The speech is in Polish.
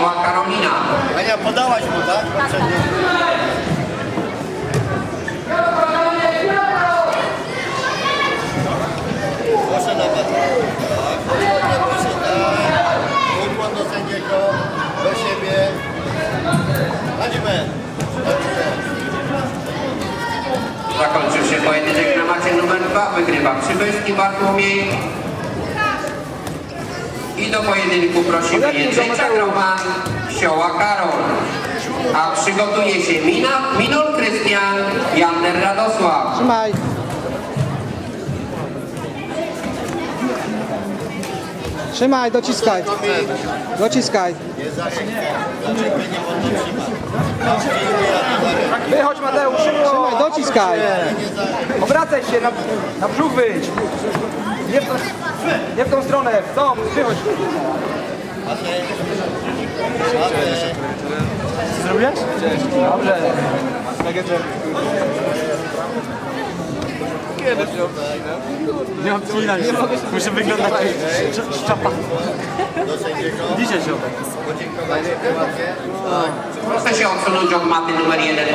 Michała Karolina. Ania, podałaś mu, tak? Proszę na bat. Tak. Się, tak. Ukłon do sędziego, do siebie. Chodźmy. Chodźmy. Zakończył się pojedynek na macie numer 2. Wygrywa Przybylski Bartłomiej. I do pojedynku prosimy Jędrzejczak Roman, Sioła Karol. A przygotuje się Mina, Minol Krystian, Jander Radosław. Trzymaj. Trzymaj, dociskaj. Dociskaj. Wychodź Mateusz! Trzymaj, dociskaj. Obracaj się, na, na brzuch wyjdź! Nie w, tą, nie w tą stronę, w tą! Ładnie. Ładnie. Zrobiłeś? Dobrze. Nie mam co innego. Muszę wyglądać jak szczapa. Dzisiaj się. Proszę się odsunąć od maty numer 1.